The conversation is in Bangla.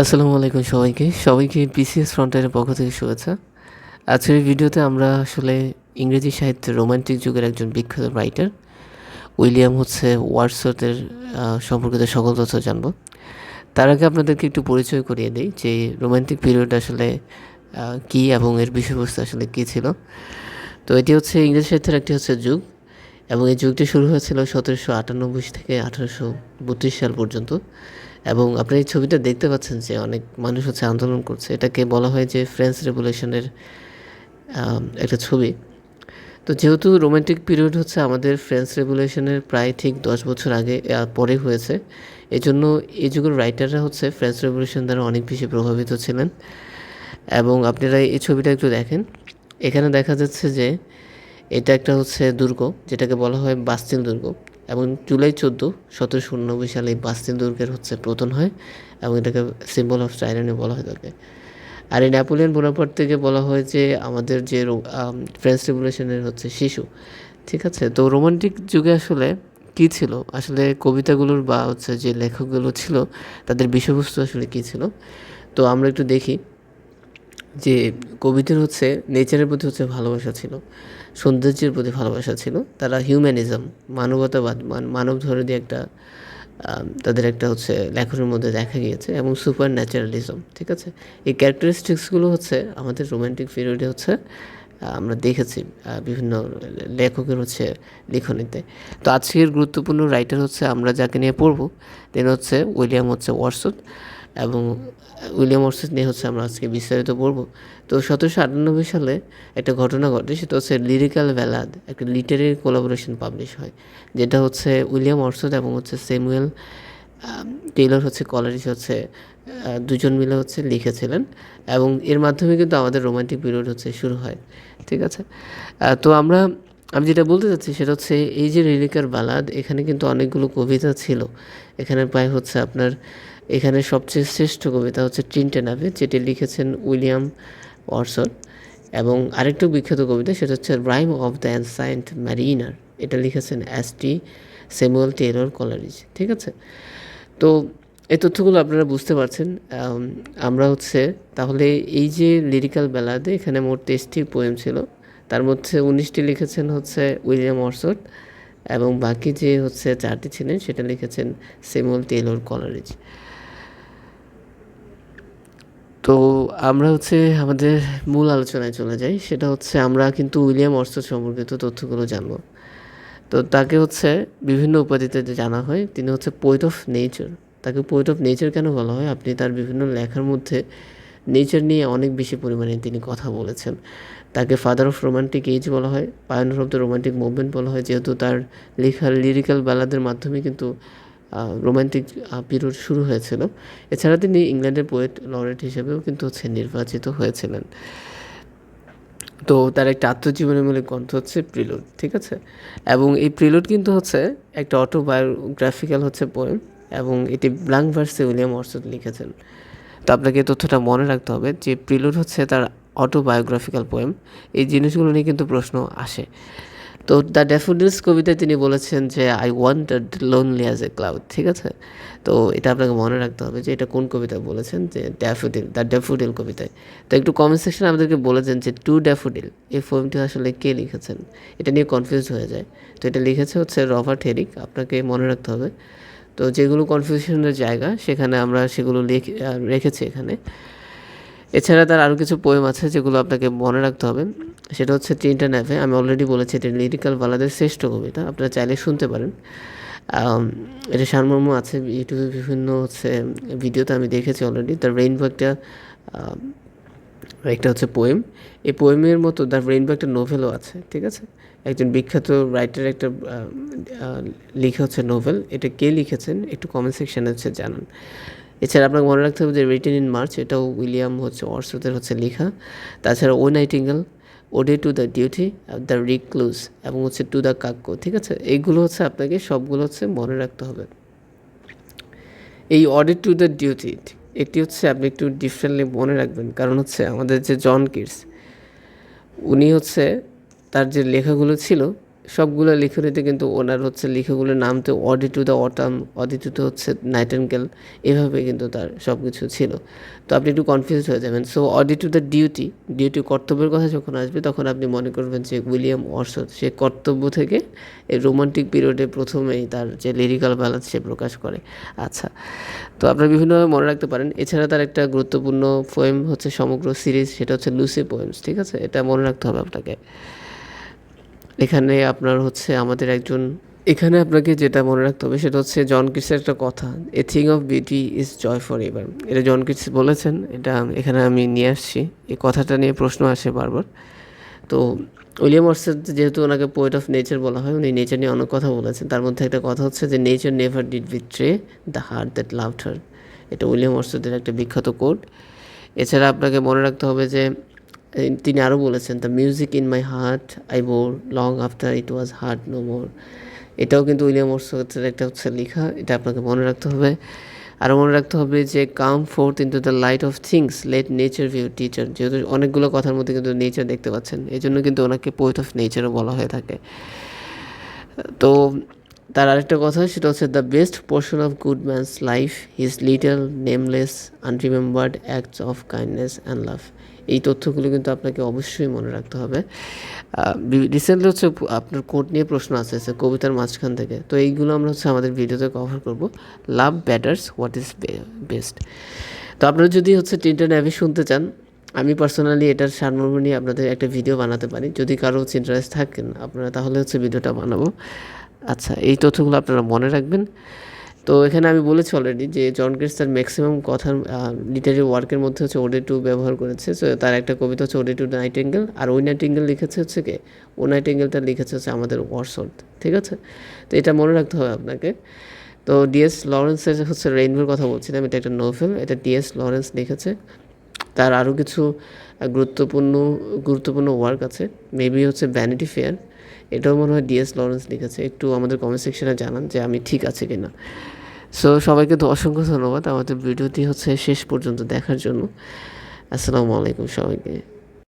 আসসালামু আলাইকুম সবাইকে। সবাইকে পিসিএস ফ্রন্টের পক্ষ থেকে শুভেচ্ছা। আজকের ভিডিওতে আমরা আসলে ইংরেজি সাহিত্যের রোমান্টিক যুগের একজন বিখ্যাত রাইটার উইলিয়াম হচ্ছে ওয়ার্ডসওয়ার্থের সম্পর্কিত সকল তথ্য জানব। তার আগে আপনাদেরকে একটু পরিচয় করিয়ে দিই যে রোমান্টিক পিরিয়ড আসলে কী এবং এর বিষয়বস্তু আসলে কী ছিল। তো এটি হচ্ছে ইংরেজি সাহিত্যের একটি হচ্ছে যুগ এবং এই যুগটি শুরু হয়েছিল সতেরোশো আটানব্বই থেকে আঠারোশো বত্রিশ সাল পর্যন্ত। এবং আপনি এই ছবিটা দেখতে পাচ্ছেন যে অনেক মানুষ হচ্ছে আন্দোলন করছে। এটাকে বলা হয় যে ফ্রেঞ্চ রেভলিউশনের একটা ছবি। তো যেহেতু রোমান্টিক পিরিয়ড হচ্ছে আমাদের ফ্রেঞ্চ রেভলিউশনের প্রায় ঠিক দশ বছর আগে পরে হয়েছে এই জন্য এই যুগের রাইটাররা হচ্ছে ফ্রেঞ্চ রেভলিউশন দ্বারা অনেক বেশি প্রভাবিত ছিলেন। এবং আপনারা এই ছবিটা একটু দেখেন। এখানে দেখা যাচ্ছে যে এটা একটা হচ্ছে দুর্গ, যেটাকে বলা হয় বাস্তিল দুর্গ। এবং জুলাই চোদ্দ সতেরোশো উননব্বই সালে এই বাস্তিল দুর্গের হচ্ছে পতন হয় এবং এটাকে সিম্বল অফ টাইরানি বলা হয় থাকে আর এই নেপোলিয়ন বোনাপার্ট থেকে বলা হয় যে আমাদের যে ফ্রেঞ্চ রেভলিউশনের হচ্ছে শিশু। ঠিক আছে? তো রোমান্টিক যুগে আসলে কী ছিল? আসলে কবিতাগুলোর বা হচ্ছে যে লেখকগুলো ছিল, তাদের বিষয়বস্তু আসলে কী ছিল? তো আমরা একটু দেখি। যে কবিদের হচ্ছে, নেচারের প্রতি হচ্ছে ভালোবাসা ছিল, সৌন্দর্যের প্রতি ভালোবাসা ছিল, তারা হিউম্যানিজম মানবতাবাদ, মান, মানব ধরনের একটা তাদের একটা হচ্ছে লেখনের মধ্যে দেখা গিয়েছে, এবং সুপার ন্যাচারালিজম ঠিক আছে? এই ক্যারেক্টারিস্টিক্সগুলো হচ্ছে আমাদের রোমান্টিক পিরিয়ডে হচ্ছে আমরা দেখেছি বিভিন্ন লেখকের হচ্ছে লিখনীতে। তো আজকের গুরুত্বপূর্ণ রাইটার হচ্ছে আমরা যাকে নিয়ে পড়ব, তিনি হচ্ছে উইলিয়াম হচ্ছে ওয়ার্সথ এবং উইলিয়াম ওয়ার্সথ নিয়ে হচ্ছে আমরা আজকে বিস্তারিত পড়ব তো সতেরোশো আটানব্বই সালে একটা ঘটনা ঘটে, সেটা হচ্ছে লিরিক্যাল ভ্যালাদ একটা লিটারেরি কোলাবোরেশন পাবলিশ হয়, যেটা হচ্ছে উইলিয়াম ওয়ার্সথ এবং হচ্ছে স্যামুয়েল টেইলর হচ্ছে কলারিস হচ্ছে দুজন মিলে হচ্ছে লিখেছিলেন এবং এর মাধ্যমে কিন্তু আমাদের রোমান্টিক পিরিয়ড হচ্ছে শুরু হয়, ঠিক আছে? তো আমরা, আমি যেটা বলতে চাচ্ছি সেটা হচ্ছে এই যে রিলিকার বালাদ এখানে কিন্তু অনেকগুলো কবিতা ছিল, এখানে প্রায় হচ্ছে আপনার এখানে সবচেয়ে শ্রেষ্ঠ কবিতা হচ্ছে টিনটে নাভে যেটি লিখেছেন উইলিয়াম ওয়ার্সন এবং আরেকটু বিখ্যাত কবিতা সেটা হচ্ছে rime of the ancient mariner. এটা লিখেছেন S T Samuel Taylor Coleridge, ঠিক আছে? তো এই তথ্যগুলো আপনারা বুঝতে পারছেন। আমরা হচ্ছে, তাহলে এই যে লিরিক্যাল বেলাতে এখানে মোট তেইশটি পোয়েম ছিল, তার মধ্যে উনিশটি লিখেছেন হচ্ছে উইলিয়াম অর্সট এবং বাকি যে হচ্ছে চারটি ছিলেন সেটা লিখেছেন স্যামুয়েল টেলর কলারিজ। তো আমরা হচ্ছে আমাদের মূল আলোচনায় চলে যাই। সেটা হচ্ছে আমরা কিন্তু উইলিয়াম অর্সট সম্পর্কিত তথ্যগুলো জানব। তো তাকে হচ্ছে বিভিন্ন উপাধিতে জানা হয়। তিনি হচ্ছে পোয়েট অফ নেচার তাকে পোয়েট অফ নেচার কেন বলা হয়? আপনি তার বিভিন্ন লেখার মধ্যে নেচার নিয়ে অনেক বেশি পরিমাণে তিনি কথা বলেছেন। তাকে ফাদার অফ রোমান্টিক এজ বলা হয়। Pioneer of the romantic movement বলা হয়। যেহেতু তার লেখা লিরিক্যাল ব্যালাদের মাধ্যমে কিন্তু রোমান্টিক পিরিয়ড শুরু হয়েছিল। এছাড়া তিনি ইংল্যান্ডের পোয়েট লরেট হিসেবেও কিন্তু হচ্ছে নির্বাচিত হয়েছিলেন। তো তার একটা আত্মজীবনীমূলক গ্রন্থ হচ্ছে প্রিলুড, ঠিক আছে? এবং এই প্রিলুড কিন্তু হচ্ছে একটা অটোবায়োগ্রাফিক্যাল হচ্ছে পোয়েম এবং এটি ব্ল্যাঙ্ক ভার্সে উইলিয়াম অর্সদ লিখেছেন। তো আপনাকে তথ্যটা মনে রাখতে হবে যে প্রিলুড হচ্ছে তার অটোবায়োগ্রাফিক্যাল পোয়েম এই জিনিসগুলো নিয়ে কিন্তু প্রশ্ন আসে। তো দ্য ড্যাফোডিলস কবিতায় তিনি বলেছেন যে I want lonely as a cloud ঠিক আছে? তো এটা আপনাকে মনে রাখতে হবে যে, এটা কোন কবিতায় বলেছেন? যে ড্যাফোডিল দ্য ড্যাফোডিল কবিতায়। তো একটু কমেন্ট সেকশনে আমাদেরকে বলেছেন যে টু ড্যাফোডিল এই পোয়েমটি আসলে কে লিখেছেন? এটা নিয়ে কনফিউজ হয়ে যায়। তো এটা লিখেছে হচ্ছে রবার্ট হেরিক, আপনাকে মনে রাখতে হবে। তো যেগুলো কনফিউশনের জায়গা, সেখানে আমরা সেগুলো লিখে রেখেছি এখানে। এছাড়া তার আরও কিছু পোয়েম আছে যেগুলো আপনাকে মনে রাখতে হবে। সেটা হচ্ছে তিনটা ন্যাভে আমি অলরেডি বলেছি, এটা লিরিক্যাল বালাদের শ্রেষ্ঠ কবিতা। আপনারা চাইলে শুনতে পারেন। এটা সারমর্ম আছে, ইউটিউবে বিভিন্ন হচ্ছে ভিডিওতে আমি দেখেছি অলরেডি তার রেইনবো একটা একটা হচ্ছে পোয়েম এই পোয়েমের মতো দ্য রেইনবো একটা নোভেলও আছে, ঠিক আছে? একজন বিখ্যাত রাইটার একটা লিখে হচ্ছে নোভেল এটা কে লিখেছেন? একটু কমেন্ট সেকশানে হচ্ছে জানান। এছাড়া আপনাকে মনে রাখতে হবে যে রিটেন ইন মার্চ এটাও উইলিয়াম হচ্ছে অর্সদের হচ্ছে লেখা। তাছাড়া ও nightingale ode to the duty the recluse এবং হচ্ছে টু দ্য কাক্য ঠিক আছে? এইগুলো হচ্ছে আপনাকে সবগুলো হচ্ছে মনে রাখতে হবে। এই অডে টু দ্য ডিউটি এটি হচ্ছে আপনি একটু ডিফারেন্টলি মনে রাখবেন, কারণ হচ্ছে আমাদের যে জন কিডস উনি হচ্ছে তার যে লেখাগুলো ছিল সবগুলো লিখনিতে কিন্তু ওনার হচ্ছে লেখাগুলোর নাম তো ode to the autumn ode to হচ্ছে নাইটেনগেল এভাবে কিন্তু তার সব কিছু ছিল। তো আপনি একটু কনফিউজ হয়ে যাবেন। So ode to the duty duty কর্তব্যের কথা যখন আসবে, তখন আপনি মনে করবেন যে উইলিয়াম অর্সদ সে কর্তব্য থেকে এই রোমান্টিক পিরিয়ডে প্রথমেই তার যে লিরিক্যাল ব্যালেন্স সে প্রকাশ করে। আচ্ছা তো আপনারা বিভিন্নভাবে মনে রাখতে পারেন। এছাড়া তার একটা গুরুত্বপূর্ণ পোয়েম হচ্ছে সমগ্র সিরিজ সেটা হচ্ছে লুসি পোয়েমস ঠিক আছে? এটা মনে রাখতে হবে আপনাকে। এখানে আপনার হচ্ছে আমাদের একজন, এখানে আপনাকে যেটা মনে রাখতে হবে সেটা হচ্ছে জন কিটসের একটা কথা a thing of beauty is joy forever এটা জন কিটস বলেছেন, এটা এখানে আমি নিয়ে আসছি। এই কথাটা নিয়ে প্রশ্ন আসে বারবার। তো উইলিয়াম ওয়ার্সের যেহেতু ওনাকে পোয়েট অফ নেচার বলা হয়, উনি নেচার নিয়ে অনেক কথা বলেছেন। তার মধ্যে একটা কথা হচ্ছে যে nature never did betray the heart that loved her এটা উইলিয়াম ওয়ার্সের একটা বিখ্যাত কোড এছাড়া আপনাকে মনে রাখতে হবে যে তিনি আরও বলেছেন the music in my heart I bore long after it was heard no more এটাও কিন্তু উইলিয়াম ওয়ার্সের একটা হচ্ছে লেখা, এটা আপনাকে মনে রাখতে হবে। আরও মনে রাখতে হবে যে come forth into the light of things let nature view teacher যেহেতু অনেকগুলো কথার মধ্যে কিন্তু নেচার দেখতে পাচ্ছেন এই জন্য কিন্তু ওনাকে পোয়েট অফ নেচারও বলা হয়ে থাকে। তো তার আরেকটা কথা, সেটা হচ্ছে the best portion of good man's life his little nameless unremembered acts of kindness and love এই তথ্যগুলো কিন্তু আপনাকে অবশ্যই মনে রাখতে হবে। রিসেন্টলি হচ্ছে আপনার কোর্ট নিয়ে প্রশ্ন আছে কবিতার মাঝখান থেকে। তো এইগুলো আমরা হচ্ছে আমাদের ভিডিওতে কভার করব। Love betters what is best তো আপনারা যদি হচ্ছে টিনটা অ্যাভি শুনতে চান, আমি পার্সোনালি এটার সারমর্ম নিয়ে আপনাদের একটা ভিডিও বানাতে পারি। যদি কারও হচ্ছে ইন্টারেস্ট থাকেন আপনারা তাহলে হচ্ছে ভিডিওটা বানাবো। আচ্ছা এই তথ্যগুলো আপনারা মনে রাখবেন। তো এখানে আমি বলেছি অলরেডি যে জন গ্রেস তার ম্যাক্সিমাম কথার লিটারি ওয়ার্কের মধ্যে হচ্ছে ওডে টু ব্যবহার করেছে। সো তার একটা কবিতা হচ্ছে ওডে টু নাইট এঙ্গেল আর ওই নাইট এঙ্গেল লিখেছে হচ্ছে কে? ও নাইট এঙ্গেলটা লিখেছে হচ্ছে আমাদের ওয়ার্সল্ট ঠিক আছে? তো এটা মনে রাখতে হবে আপনাকে। তো ডিএস লরেন্সের হচ্ছে রেইনবোর কথা বলছিলাম, এটা একটা নোভেল এটা ডিএস লরেন্স লিখেছে। তার আরও কিছু গুরুত্বপূর্ণ গুরুত্বপূর্ণ ওয়ার্ক আছে। মেবি হচ্ছে ভ্যানিটি ফেয়ার এটাও মনে হয় ডিএস লরেন্স লিখেছে। একটু আমাদের কমেন্ট সেকশনে জানান যে আমি ঠিক আছে কিনা। সো সবাইকে তো অসংখ্য ধন্যবাদ। আমাদের ভিডিওটি হচ্ছে শেষ পর্যন্ত দেখার জন্য। আসসালামু আলাইকুম সবাইকে।